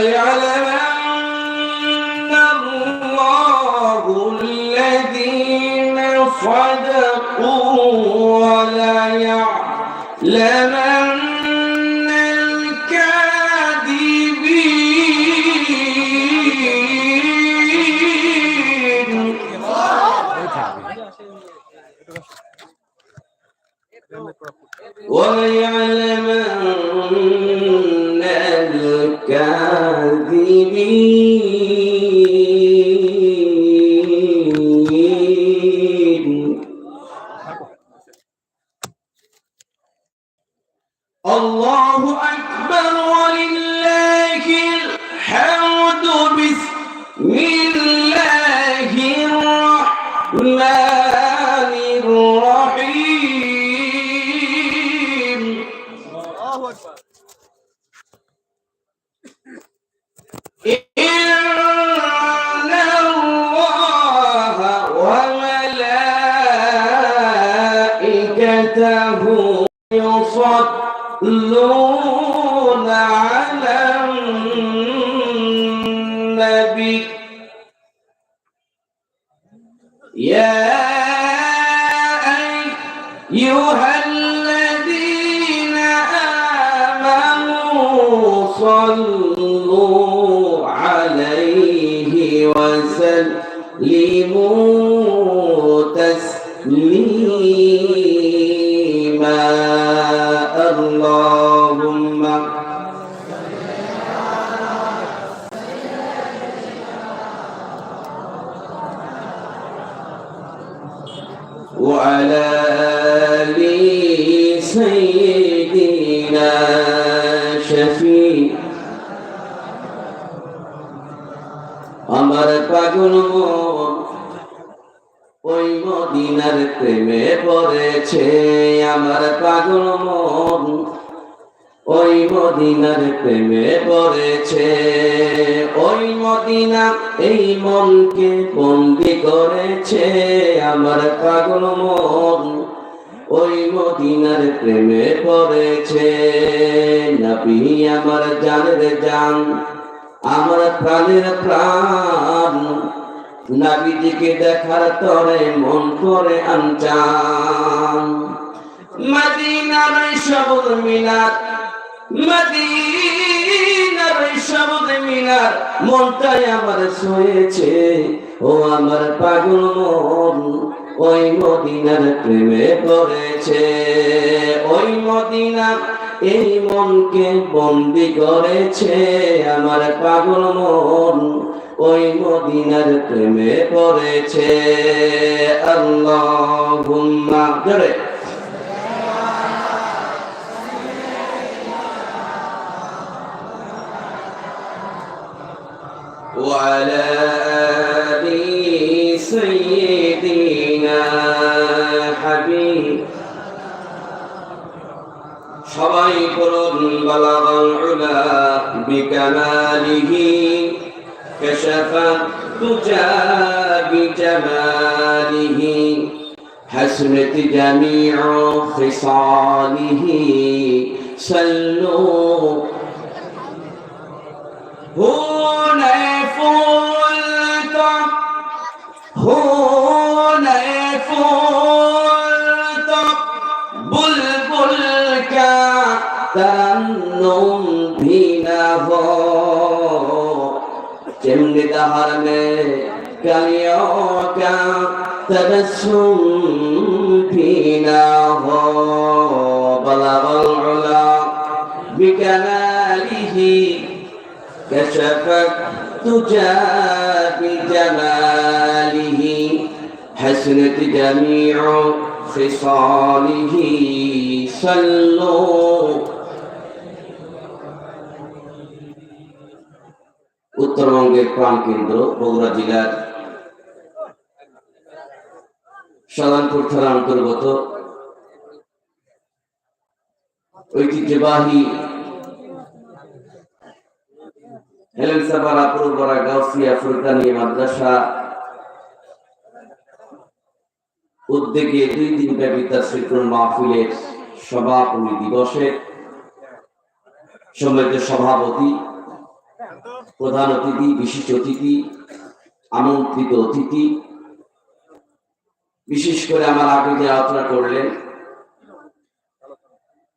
وليعلمن وعلى آل سيدنا شفيع আমার পাগল মন ওই মদিনার প্রেমে পড়েছে আমার পাগল মন ওই মদিনার প্রেমে পড়েছে। ওই মদিনা এই মনকে বন্দি করেছে আমার পাগল মন। ওই মদিনার প্রেমে পড়েছে। নবী আমার জানের জান, আমার প্রাণের প্রাণ। নাবিদিকে দেখার তরে মন করে আনচান। মদিনার শবদ মিনার মদিনার শবদ মিনার মনটাই আমার শুয়েছে ও আমার পাগল মন, ওই মদিনার প্রেমে পড়েছে। ওই মদিনা এই মনকে বন্দি করেছে। আমার পাগল মন, ওই মদিনার প্রেমে পড়েছে। আল্লাহ জোরে وعلى آل سيدنا حبيب সবাই করুন বালাগাল উলা বিকামালিহি كشف تجا بجماله حسنت جميع خصاله صلوا هنا কান্নুম ভিনাভ যেমনি তাহার মে কালিয় কা তরসুম ভিনাভ বলাবল উলা বিকালালিহি كشفت تجا بجماله حسنت جميع خصاله صلوا উত্তরবঙ্গের প্রাণ কেন্দ্র বগুড়া জেলার সালানপুর থানা অন্তর্গত। ঐতিহ্যবাহী হেলেন সাপাড়া পূর্বরা গাউসিয়া ফুলকানি মাদ্রাসা উদ্যোগে দুই দিন ব্যাপী শ্রীকরণ মাহফিলের সভাপতি দিবসে সম্মানিত সভাপতি প্রধান অতিথি, বিশিষ্ট অতিথি, আমন্ত্রিত অতিথি। বিশেষ করে আমার আগে আলোচনা করলেন,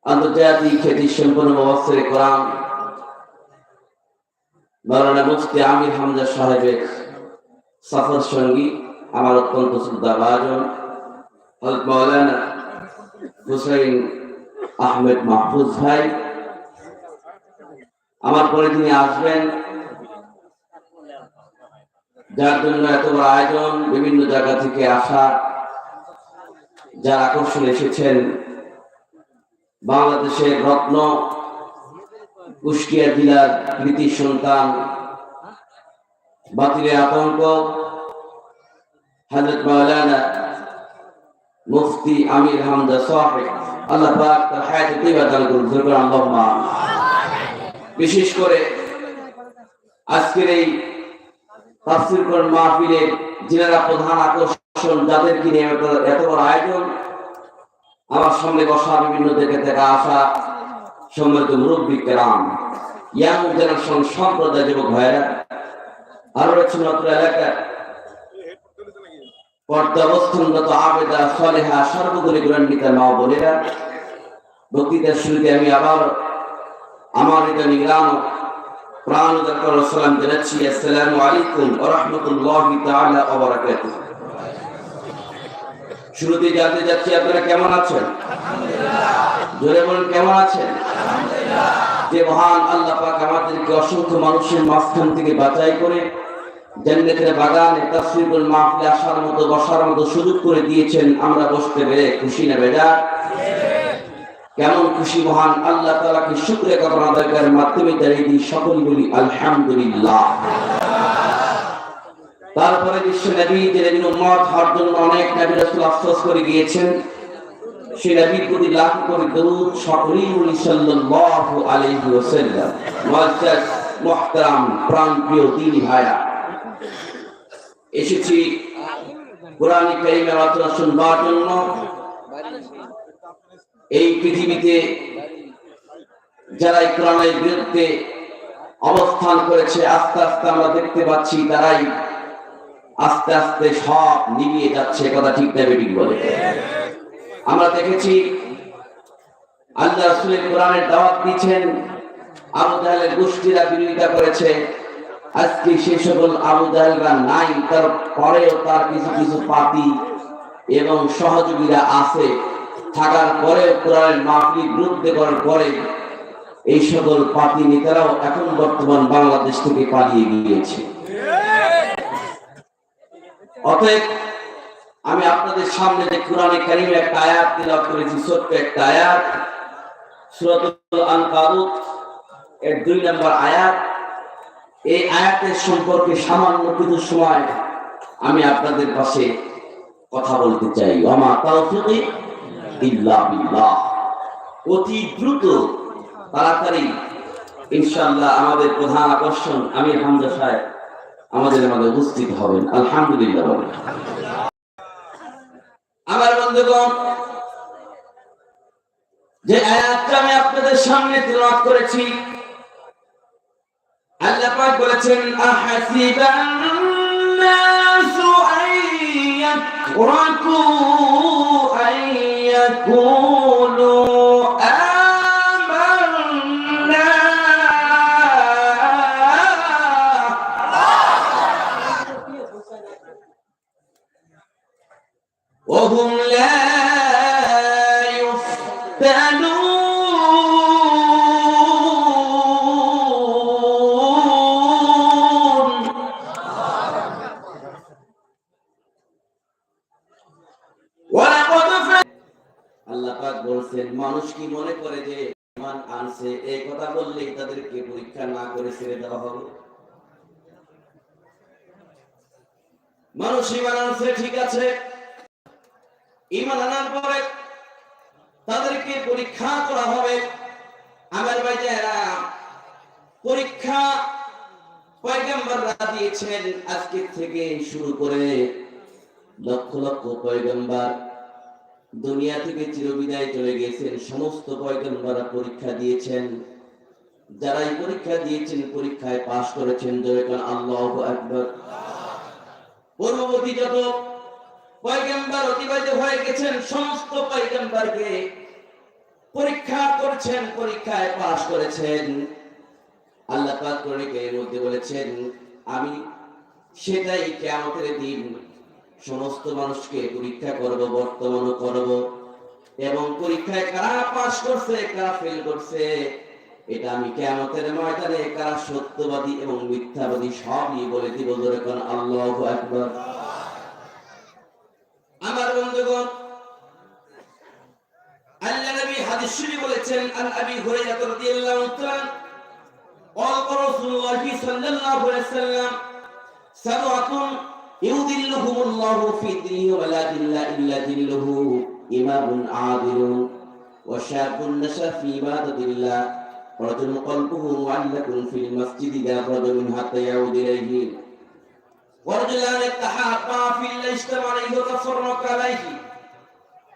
আন্তর্জাতিক খ্যাতি সম্পন্ন ব্যবস্থার কোরআন মৌলানা মুফতি আমির হামজা সাহেবের সফর সঙ্গী, আমার অত্যন্ত শ্রদ্ধাভাজন হজরত মৌলানা হুসাইন আহমেদ মাহফুজ ভাই। আমার পরে তিনি আসবেন। যার জন্য এত বড় আয়োজন বিভিন্ন জায়গা থেকে আসা, যার আকর্ষণ এসেছেন বাংলাদেশের রত্ন কুষ্টিয়া জেলার কৃতি সন্তান বাতিলের আতঙ্ক হজরত মাওলানা মুফতি আমির হামদা সাহেব। আল্লাহ পাক তার হায়াতে দিবা দান করুন। আল্লাহুম্মা বিশেষ করে আজকের এই তাফসীর কোরআন মাহফিলের যিনারা প্রধান আকর্ষণ, যাদের কিনে এত- এত বড় আয়োজন? আমার সামনে বসা বিভিন্ন দিকে থেকে আসা সম্মানিত মুরব্বী কেরাম, ইয়াং জেনারেশন সম্প্রদায় যুবক ভাইরা আরও রয়েছে নতুন এলাকার পর্দা অবস্থানগত আবেদা, সলেহা সর্বগুলি গুণান্বিতা মা বোনেরা, বক্তৃতার শুরুতে আমি আবার আমার এটা নিগ্রাম প্রাণ উদার সালাম জানাচ্ছি আসসালামু আলাইকুম ওয়া রাহমাতুল্লাহি তাআলা ওয়া বারাকাতুহু। শুরুতে জানতে যাচ্ছি আপনারা কেমন আছেন? জোরে বলুন কেমন আছেন? যে মহান আল্লাহ পাক আমাদেরকে অসংখ্য মানুষের মাঝখান থেকে বাঁচাই করে জান্নাতের বাগানে তাসরিফুল মাহফিল আসার মতো বসার মতো সুযোগ করে দিয়েছেন। আমরা বসতে পেরে খুশি না বেজা কেমন খুশি, মহান আল্লাহ তাআলাকে শুকরিয়া জ্ঞাপন আদায় করার মাধ্যমে দাঁড়িয়ে দিই সকল বলি, আলহামদুলিল্লাহ। তারপরে বিশ্ব নবী, যে নবীর উম্মত হওয়ার জন্য অনেক নবী আফসোস করে গিয়েছেন। সে নবীর প্রতি লাখ করে দরুদ এসেছি কোরআন কারীমের আলোচনা শুনবার জন্য। এই পৃথিবীতে যারা এই কোরআনের বিরুদ্ধে অবস্থান করেছে, আস্তে আস্তে আমরা দেখতে পাচ্ছি তারাই আস্তে আস্তে সব নিভিয়ে যাচ্ছে কথা ঠিক না বেঠিক বলে। আমরা দেখেছি আল্লাহ রাসূলের কোরআনের দাওয়াত দিয়েছেন, আবু গোষ্ঠীরা বিরোধিতা করেছে। আজকে সে সকল আবু নাই, তার পরেও তার কিছু কিছু পাতি এবং সহযোগীরা আছে। থাকার পরেও কোরআনের মাহফিল বিরুদ্ধে করার পরে এই সকল পাতি নেতারাও এখন বর্তমান বাংলাদেশ থেকে পালিয়ে গিয়েছে। অতএব আমি আপনাদের সামনে যে কোরআনে কারিমে একটা আয়াত তিলাওয়াত করেছি, ছোট্ট একটা আয়াত, সূরাতুল আনকাবুত এর দুই নম্বর আয়াত। এই আয়াতের সম্পর্কে সামান্য কিছু সময় আমি আপনাদের পাশে কথা বলতে চাই। আমার তাওফিকি অতি দ্রুত, তাড়াতাড়ি আমাদের প্রধান আকর্ষণ আমির হামজা সাহেব আমাদের মাঝে উপস্থিত হবেন। আলহামদুলিল্লাহ আমার বন্ধুগণ, যে আয়াতটা আমি আপনাদের সামনে তেলাওয়াত করেছি, আল্লাহ পাক বলেছেন আহাসিবান নাসু আইয়াতরাকু আইয়াকুলু আমান্না কি মনে করে যে ইমান আনছে, এই কথা বললেই তাদেরকে পরীক্ষা না করে ছেড়ে দেওয়া হবে? মানুষ ইমান আনছে, ঠিক আছে। ইমান আনার পরে তাদেরকে পরীক্ষা করা হবে। আমার ভাইজারা পরীক্ষা পয়গম্বররা দিয়েছেন আজকে থেকে শুরু করে লক্ষ লক্ষ পয়গম্বর। দুনিয়া থেকে চিরবিদায় চলে গেছেন সমস্ত পয়গম্বররা পরীক্ষা দিয়েছেন যারা এই পরীক্ষা দিয়েছেন, পরীক্ষায় পাশ করেছেন দয়াকান আল্লাহ আকবর। পূর্ববর্তী যত পয়গম্বর অতিবাহিত হয়ে গেছেন, সমস্ত পয়গম্বরকে পরীক্ষা করেছেন, পরীক্ষায় পাশ করেছেন। আল্লাহ পাক কোরআনে মধ্যে বলেছেন, আমি সেটাই কিয়ামতের দিন সমস্ত মানুষকে পরীক্ষা করব বর্তমানও করব এবং পরীক্ষায় কারা পাশ করছে কারা ফেল করছে এটা আমি কিয়ামতের ময়দানে কারা সত্যবাদী এবং মিথ্যাবাদী সবই বলে দিব ধরে কোন আল্লাহু আকবার আমার বন্ধুগণ আল্লাহ নবী হাদিস শরীফে বলেছেন আন আবি হুরায়রা রাদিয়াল্লাহু তাআলা قال رسول الله صلى الله عليه وسلم سبعة يذلهم الله في دينه ولا ذل إلا ذله إمام عادل وشاب نشأ في عبادة الله رجل قلبه معلق في المسجد إذا خرج منه حتى يعود إليه ورجلان اتحابا في الله اجتمع عليه وتفرق عليه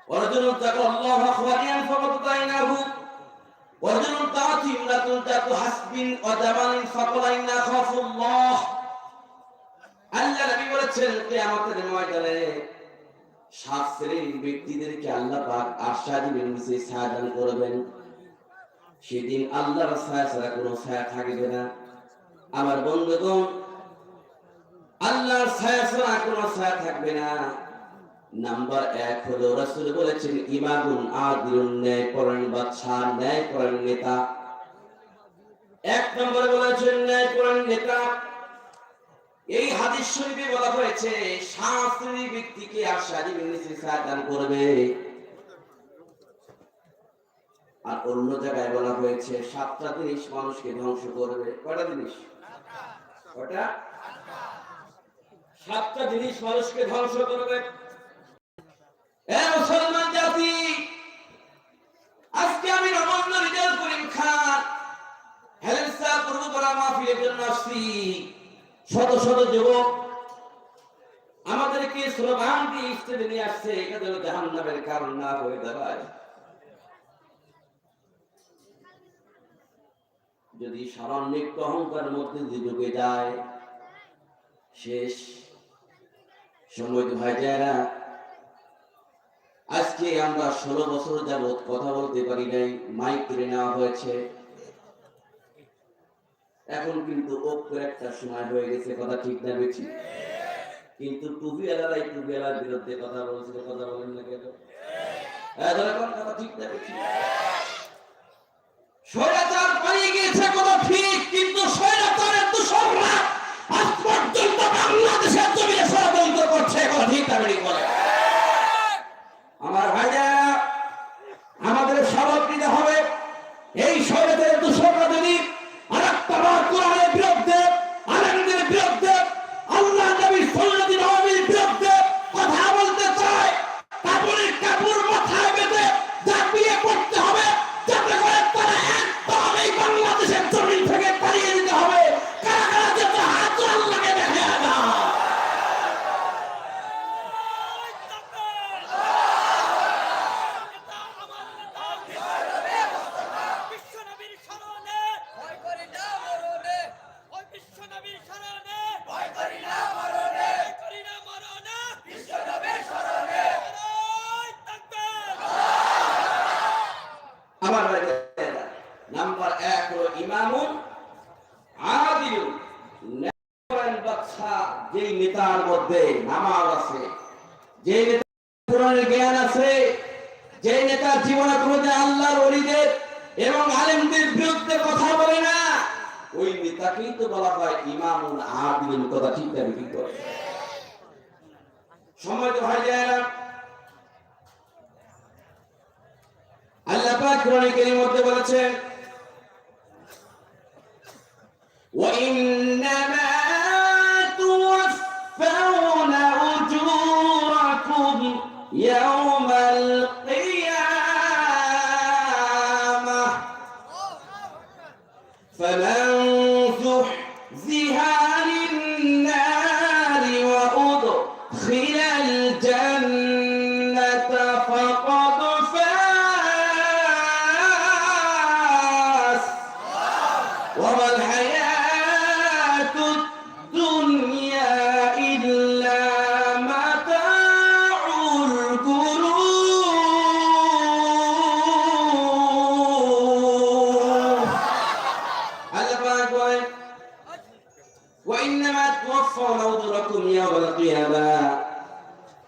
ورجل ذكر الله خاليا فقد عيناه ورجل طاعت امرأة ذات حسب وجمال فقال إنا أخاف الله আল্লাহ নবী বলেছেন কিয়ামতের ময়দানে সাত শ্রেণির ব্যক্তিদেরকে আল্লাহ পাক আশা দিবেন নিচে ছায়া দান করবেন। সেদিন আল্লাহর ছায়া ছাড়া কোনো ছায়া থাকবে না। আমার বন্ধুগণ, আল্লাহর ছায়া ছাড়া কোনো ছায়া থাকবে না। নাম্বার এক হলো রাসূল বলেছেন, ইমামুন আদিলুন ন্যায় পরায়ণ বাদশাহ ন্যায় পরায়ণ নেতা। এক নম্বরে বলেছেন ন্যায় পরায়ণ নেতা এই হাদিস শরীফে বলা হয়েছে শাস্ত্রী ব্যক্তিকে আর সাজিবের নিচে দান করবে। আর অন্য জায়গায় বলা হয়েছে, সাতটা জিনিস মানুষকে ধ্বংস করবে। কয়টা জিনিস? কয়টা? সাতটা জিনিস মানুষকে ধ্বংস করবে। এ মুসলমান জাতি, আজকে আমি রমন্য রিজাল করিম খান হেলেন্সা পূর্বপাড়া মাহফিলের জন্য আসছি। শত শত যুবক আমাদেরকে স্লোগান দিয়ে স্টেজে নিয়ে আসছে, এটা যেন জাহান নামের কারণ না হয়ে দাঁড়ায়। যদি সারণ্যিক অহংকার মধ্যে ঢুকে যায়, শেষ সময় তো ভাই যায় না। আজকে আমরা ষোলো বছর যাবৎ কথা বলতে পারি নাই, মাইক তুলে নেওয়া হয়েছে। এখন কিন্তু ঐক্যের একটা সময় হয়ে গেছে কথা ঠিক না বেশি কিন্তু টুপি এলারাই টুপি এলার বিরুদ্ধে কথা বলছিল কথা বলেন না কেন? হ্যাঁ, কথা ঠিক না বেশি স্বৈরাচার পালিয়ে গিয়েছে কথা ঠিক কিন্তু স্বৈরাচারের দূষণরা আজ পর্যন্ত বাংলাদেশের জমিনে ষড়যন্ত্র করছে কথা ঠিক না বলে আমার ভাইরা আমাদের সবক নিতে হবে। এই শরীরের দূষণরা যদি যে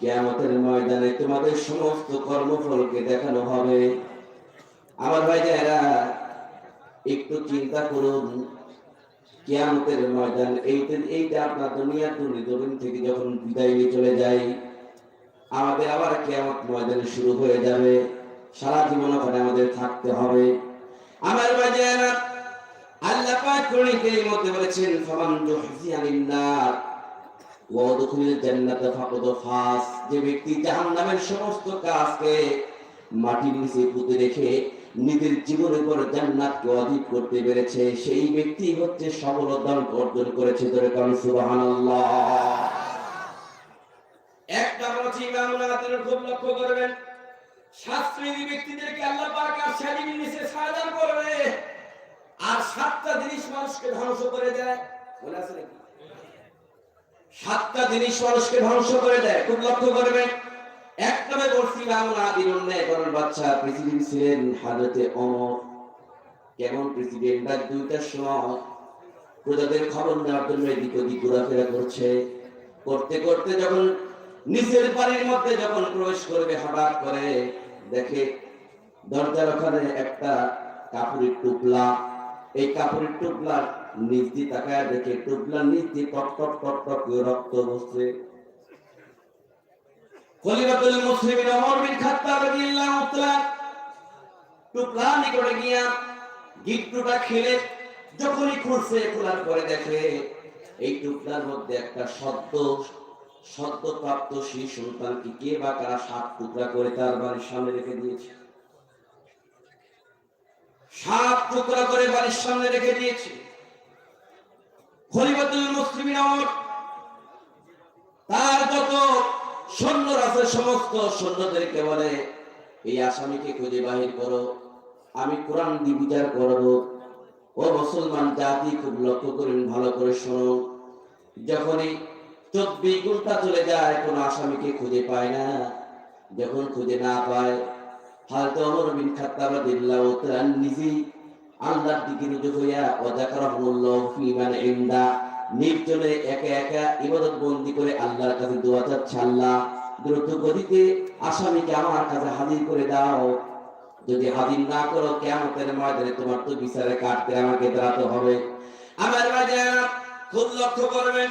ইয়াউমাল ময়দানে তোমাদের সমস্ত কর্মফলকে দেখানো হবে। আমার ভাই ভাইরা একটু চিন্তা করুন। কিয়ামতের ময়দান এইটা এইটা আপনার দুনিয়া তুলি দুর্নীতি থেকে যখন বিদায় নিয়ে চলে যাই আমাদের আবার কিয়ামত ময়দানে শুরু হয়ে যাবে। সারা জীবন ওখানে আমাদের থাকতে হবে। আমার ভাইরা আল্লাহ পাক কোরআনে কারীমে বলেছেন, ফামান জুহজিয়ানিন নার। যে ব্যক্তি জাহান্নামের সমস্ত কাজকে মাটির নিচে পুঁতে রেখে নিজের জীবনের জান্নাতকে অধিক করতে পেরেছে, সেই ব্যক্তি হচ্ছে সফলতা অর্জন করেছে ধরে কারণ লক্ষ্য করবেন করবে, আর সাতটা জিনিস মানুষকে ধ্বংস করে দেয়। মনে আছে নাকি? সাতটা জিনিস মানুষকে ধ্বংস করে দেয়। খুব লক্ষ্য করবেন, এক নামে বলছি ইমামুল আদিল উন্নয় করার বাচ্চা প্রেসিডেন্ট ছিলেন হাজরতে অমর। কেমন প্রেসিডেন্ট? রাত দুইটার সময় প্রজাদের খবর নেওয়ার জন্য এদিক ওদিক ঘোরাফেরা করছে। করতে করতে যখন নিচের বাড়ির মধ্যে যখন প্রবেশ করবে, হঠাৎ করে দেখে দরজার ওখানে একটা কাপড়ের টুপলা এই কাপড়ের টুপলার দিয়ে তাকায় দেখে টুপলার নিচ দিয়ে টক টক টক টক করে রক্ত বসছে। মুসলিমিন ওমর বিন খাত্তাব রাদিয়াল্লাহু তাআলা নিকটে গিয়া গিট্টুটা খেলে যখনই খোলার পরে দেখে এই টুকরার মধ্যে একটা সদ্য, সদ্যপ্রাপ্ত সেই সন্তানকে কে বা কারা সাত টুকরা করে তার বাড়ির সামনে রেখে দিয়েছে? সাত টুকরা করে বাড়ির সামনে রেখে দিয়েছে। খলিফাতুল তার যত সৈন্য আছে, সমস্ত সৈন্যদেরকে বলে, এই আসামিকে খুঁজে বাহির করো। আমি কোরআন দিয়ে বিচার করব। ও মুসলমান জাতি, খুব লক্ষ্য করেন ভালো করে শোনো। যখনই চব্বিশ ঘণ্টা চলে যায়, কোন আসামিকে খুঁজে পায় না। যখন খুঁজে না পায় হয়তো অমর বিন রাদিয়াল্লাহু নিজেই আল্লাহর দিকে রুজু হইয়া ওয়া যাকারাহুল্লাহু ফি মান নির্জনে একা একা ইবাদত বন্দি করে আল্লাহর কাছে দোয়া চাচ্ছে, আল্লাহ দ্রুত গতিতে আসামিকে আমার কাছে হাজির করে দাও। যদি হাজির না করো কেমতের ময়দানে তোমার তো বিচারে কাটতে আমাকে দাঁড়াতে হবে। আমার খুব লক্ষ্য করবেন,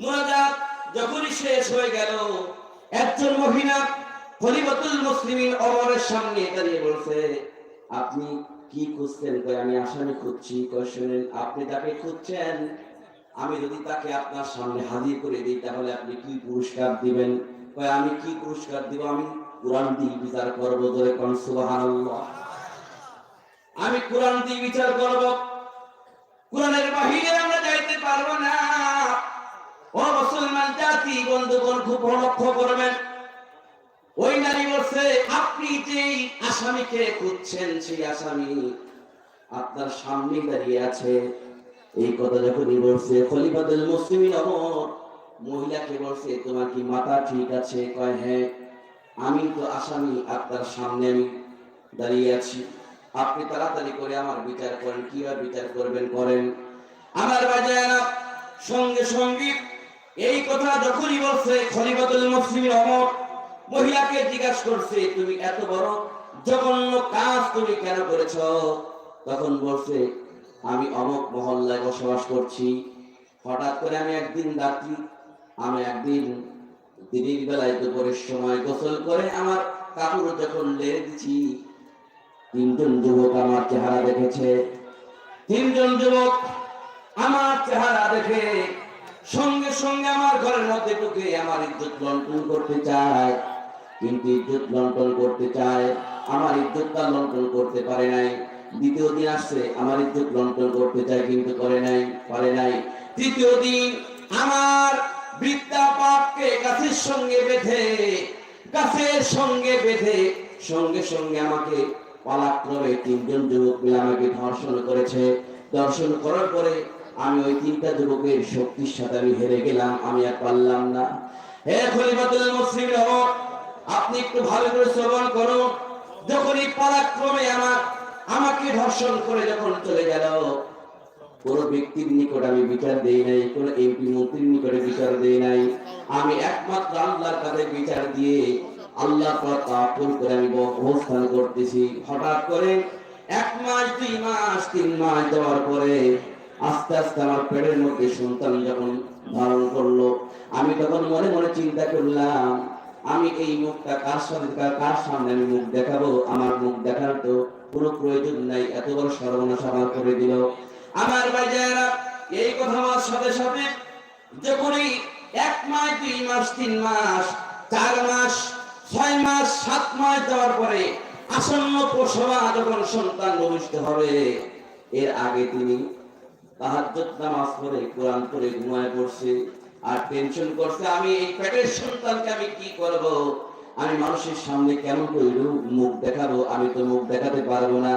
মুনাজাত যখনই শেষ হয়ে গেল, একজন মহিলা খলিফাতুল মুসলিমিন ওমরের সামনে দাঁড়িয়ে বলছে, আপনি কি খুঁজছেন? কই, আমি আসামি খুঁজছি, কই, শুনেন, আপনি তাকে খুঁজছেন? আমি যদি তাকে আপনার সামনে হাজির করে দিই, তাহলে আপনি কি পুরস্কার দিবেন? কই, আমি কি পুরস্কার দিব? আমি কোরআন দিয়ে বিচার করব ধরে কোন, সুবহানাল্লাহ। আমি কোরআন দিয়ে বিচার করব। কোরআনের বাহিরে আমরা যাইতে পারব না। ও মুসলমান জাতি, বন্ধুগণ, খুব লক্ষ্য করবেন ওই নারী বলছে, আপনি যেই আসামিকে খুঁজছেন, সেই আসামি আপনার সামনে দাঁড়িয়ে আছে। এই কথা যখনই বলছে, খলিফাতুল মুসলিমিন ওমর মহিলাকে বলছে, তোমার কি মাথা ঠিক আছে? কয় হ্যাঁ আমি তো আসামি, আপনার সামনে আমি দাঁড়িয়ে আছি। আপনি তাড়াতাড়ি করে আমার বিচার করেন, কীভাবে বিচার করবেন করেন আমার বাজারা সঙ্গে সঙ্গে এই কথা যখনই বলছে, খলিফাতুল মুসলিমিন ওমর মহিলাকে জিজ্ঞাসা করছে, তুমি এত বড় জঘন্য কাজ তুমি কেন করেছ? তখন বলছে, আমি অমক মহল্লায় বসবাস করছি। হঠাৎ করে আমি একদিন রাত্রি, আমি একদিন দিনের বেলায় দুপুরের সময় গোসল করে আমার কাপড় যখন লেড়ে দিচ্ছি তিনজন যুবক আমার চেহারা দেখেছে। তিনজন যুবক আমার চেহারা দেখে সঙ্গে সঙ্গে আমার ঘরের মধ্যে ঢুকে আমার ইজ্জত লন্ঠন করতে চায়। কিন্তু ইজ্জত লন্ঠন করতে চায়, আমার ইজ্জতটা লন্ঠন করতে পারে নাই। দ্বিতীয় দিন আসছে, আমার ইজ্জত লন্ঠন করতে চায় কিন্তু করে নাই, পারে নাই। তৃতীয় দিন আমার বৃদ্ধা পাপকে গাছের সঙ্গে বেঁধে, গাছের সঙ্গে বেঁধে, সঙ্গে সঙ্গে আমাকে পালাক্রমে তিনজন যুবক মিলে আমাকে ধর্ষণ করেছে। দর্শন করার পরে আমি ওই তিনটা যুবকের শক্তির সাথে আমি হেরে গেলাম, আমি আর পারলাম না। হে খলিফাতুল মুসলিম ওমর আপনি একটু ভালো করে শ্রবণ যখন এই পালাক্রমে আমার আমাকে ধর্ষণ করে যখন চলে গেল, কোন ব্যক্তির নিকট আমি বিচার দেই নাই, কোন এমপি মন্ত্রীর নিকটে বিচার দেই নাই। আমি একমাত্র আল্লাহর কাছে বিচার দিয়ে আল্লাহ তাকুল করে আমি অবস্থান করতেছি। হঠাৎ করে এক মাস, দুই মাস, তিন মাস দেওয়ার পরে আস্তে আস্তে আমার পেটের মধ্যে সন্তান যখন ধারণ করল। আমি তখন মনে মনে চিন্তা করলাম আমি এই মুখটা কার সাথে কার- সামনে আমি মুখ দেখাবো? আমার মুখ দেখার তো কোনো প্রয়োজন নাই। এত বড় সর্বনাশ আমার করে দিল। আমার বাজারা এই কথা বলার সাথে সাথে যখনই এক মাস, দুই মাস, তিন মাস, চার মাস, ছয় মাস, সাত মাস যাওয়ার পরে আসন্ন প্রসবা যখন সন্তান ভূমিষ্ঠ হবে, এর আগে তিনি তাহাজ্জুদ নামাজ পড়ে, কোরআন পড়ে ঘুমায় পড়ছে। আর টেনশন করছে, আমি এই পেটের সন্তানকে আমি কি করব? আমি মানুষের সামনে কেন কইল মুখ দেখাবো, আমি তো মুখ দেখাতে পারব না।